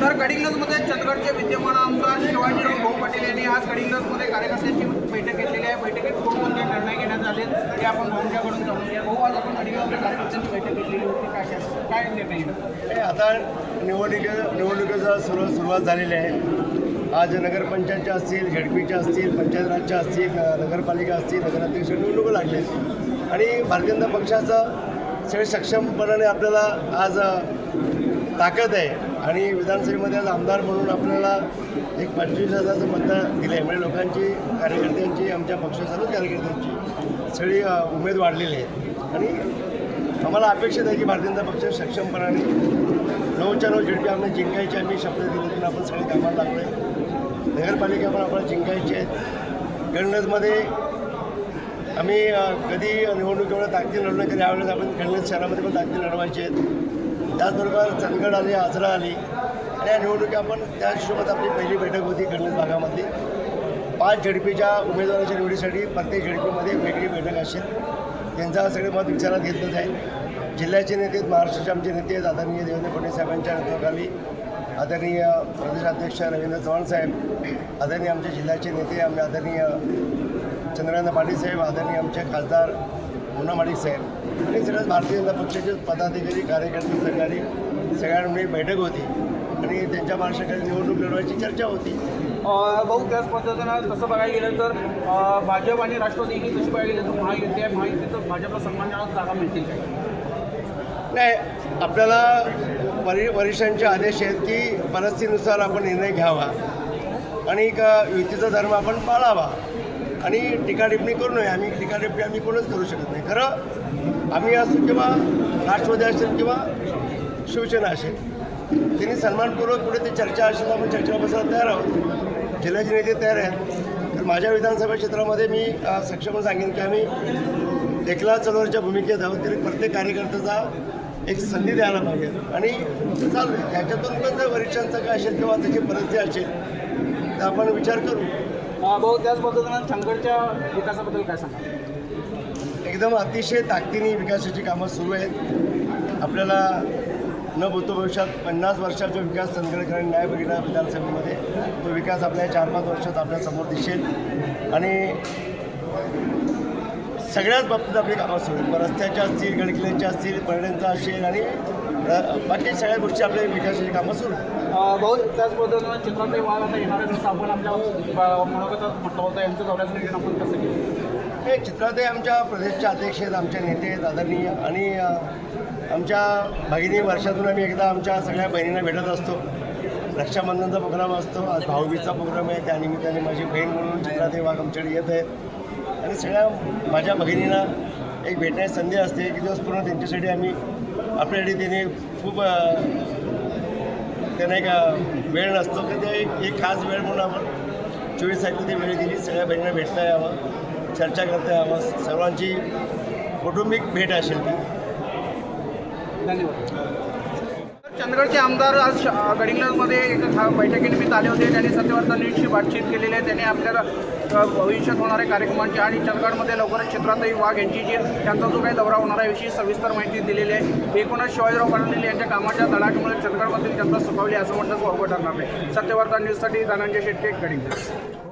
तर गडिंग्लजमध्ये चंदगडचे विद्यमान आमदार शिवाजीराव भाऊ पाटील यांनी आज गडिंग्लजमध्ये कार्यकर्त्यांची बैठक घेतलेली आहे. बैठकीत कोणकोणते निर्णय घेण्यात आले ते आपण भाऊंच्याकडून जाऊन घ्या भाऊ आज आपण गडिंग्लजमध्ये कार्यकर्त्यांची बैठक घेतलेली होती. काय काय- निर्णय आता निवडणुकी निवडणुकीचा सुरू सुरुवात झालेली आहे. आज नगरपंचायतच्या असतील झडपीच्या असतील पंचायत राजच्या असतील नगरपालिका असतील नगराध्यक्ष निवडणुका लागले आणि भारतीय जनता पक्षाचं सगळे सक्षमपणाने आपल्याला आज ताकद आहे. आणि विधानसभेमध्ये आज आमदार म्हणून आपल्याला एक पंचवीस हजाराचं मतदान दिलं आहे म्हणजे लोकांची कार्यकर्त्यांची आमच्या पक्षासोबत कार्यकर्त्यांची सगळी उमेद वाढलेली आहे. आणि आम्हाला अपेक्षित आहे की भारतीय जनता पक्ष सक्षमपणाने नऊच्या नऊ झेडपी आम्ही जिंकायची आम्ही शब्द दिले आपण सगळे कामाला लागलो आहे नगरपालिका पण आपल्याला जिंकायची आहेत गणगजमध्ये आम्ही कधी निवडणुकीवर ताकदी लढलो कधी यावेळेस आपण गणगज शहरामध्ये पण ताकदी लढवायची आहेत. त्याचबरोबर चंदगड आली आजरा आली. आणि या निवडणुकी आपण त्या हिशोबात आपली पहिली बैठक होती गणगज भागामधली. पाच झडपीच्या उमेदवाराच्या निवडीसाठी प्रत्येक झडपीमध्ये वेगळी बैठक असेल. त्यांचा सगळे मत विचारात घेतलं जाईल जिल्ह्याचे नेते आहेत, महाराष्ट्राचे आमचे नेते आहेत आदरणीय देवेंद्र फडणवीस साहेबांच्या नेतृत्वाखाली. आदरणीय प्रदेशाध्यक्ष रवींद्र चव्हाण साहेब. आदरणीय आमचे जिल्ह्याचे नेते आमचे आदरणीय चंद्रकांत पाटील साहेब आदरणीय आमचे खासदार मुन्ना माडिक साहेब. आणि सगळ्याच भारतीय जनता पक्षाचे पदाधिकारी कार्यकर्ते सहकारी सगळ्यांमध्ये बैठक होती. आणि त्यांच्या महाराष्ट्राकडे निवडणूक लढवायची चर्चा होती. भाऊ त्याच पद्धतीनं तसं बघायला गेलं तर भाजप आणि राष्ट्रवादी ही तशी बघायला गेलं तर महायुती आहे. महायुतीचं भाजपला सन्मानजनक जागा मिळतील नाही आपल्याला वरि वरिष्ठांचे आदेश आहेत की परिस्थितीनुसार आपण निर्णय घ्यावा. आणि एक युतीचा धर्म आपण पाळावा. आणि टीकाटिप्पणी करू नये. आम्ही टीकाटिप्पणी आम्ही कोणच करू शकत नाही. खरं आम्ही असू किंवा राष्ट्रवादी असेल किंवा शिवसेना असेल त्यांनी सन्मानपूर्वक पुढे ती चर्चा असेल आपण चर्चेला बसायला तयार आहोत. जिल्ह्याचे नेते तयार आहेत. तर माझ्या विधानसभा क्षेत्रामध्ये मी सक्षम सांगेन की आम्ही एकला चळवळीच्या भूमिकेत आहोत. तरी प्रत्येक कार्यकर्त्याचा एक संधी द्यायला पाहिजे. आणि चालू आहे. त्याच्यातून पण जर वरिष्ठांचं काय असेल किंवा त्याची परिस्थिती असेल तर आपण विचार करू. भाऊ त्याच पद्धतीनं चंदगडच्या विकासाबद्दल काय सांगा एकदम अतिशय ताकदीने विकासाची कामं सुरू आहेत. आपल्याला न भूतो भविष्यात पन्नास वर्षाचा विकास चंदगडकरांनी न्याय बघितला विधानसभेमध्ये. तो विकास आपल्या चार पाच वर्षात आपल्यासमोर दिसेल. आणि सगळ्याच बाबतीत आपली कामं सुरू आहेत. रस्त्याच्या असतील गडकिल्ल्यांच्या असतील पर्यटनचा असेल आणि बाकी सगळ्या गोष्टी आपल्या विकासाची कामं सुरू आहेत. भाऊ त्याच पद्धतीनं चित्रातही वाद आता येणाऱ्या आपण आपल्या मनोगतात म्हटलं होतं यांचं दौऱ्याचं नियोजन आपण कसं केलं? हे चित्राते आमच्या प्रदेशचे अध्यक्ष आहेत आमचे नेते आहेत आदरणीय आणि आमच्या भगिनी वर्षातून आम्ही एकदा आमच्या सगळ्या बहिणींना भेटत असतो. रक्षाबंधनचा प्रोग्राम असतो आज भाऊबीजचा प्रोग्राम आहे त्यानिमित्ताने माझी बहीण म्हणून चित्राते वाघ आमच्याकडे येत आहेत. आणि सगळ्या माझ्या भगिनींना एक भेटण्याची संधी असते की दिवस पूर्ण त्यांच्यासाठी आम्ही आपल्यासाठी त्यांनी खूप त्यांना एक वेळ नसतो की ते एक एक खास वेळ म्हणून आपण चोवीस तारखेला ती वेळ दिली. सगळ्या बहिणींना भेटता यावं चर्चा करता यावं. सर्वांची कौटुंबिक भेट असेल ती. धन्यवाद. चंदगडचे आमदार आज गडिंगलमध्ये एका बैठकीनिमित्त आले होते. त्यांनी सत्यवर्तनीशी बातचीत केलेली आहे. त्यांनी आपल्याला भविष्यात होणाऱ्या कार्यक्रमांची आणि चंदगडमध्ये लवकरच क्षेत्रातही वाघ यांची जी त्यांचा जो काही दौरा होणार आहे याविषयी सविस्तर माहिती दिलेली आहे. एकूणच शिवाजीराव पाटील यांच्या कामाच्या धडाक्यामुळे चंदगडमधील जनता सुखावली असं म्हणणंच वावगं ठरणार नाही. सत्यवर्धन न्यूजसाठी धनंजय शेट्टे गडिंगल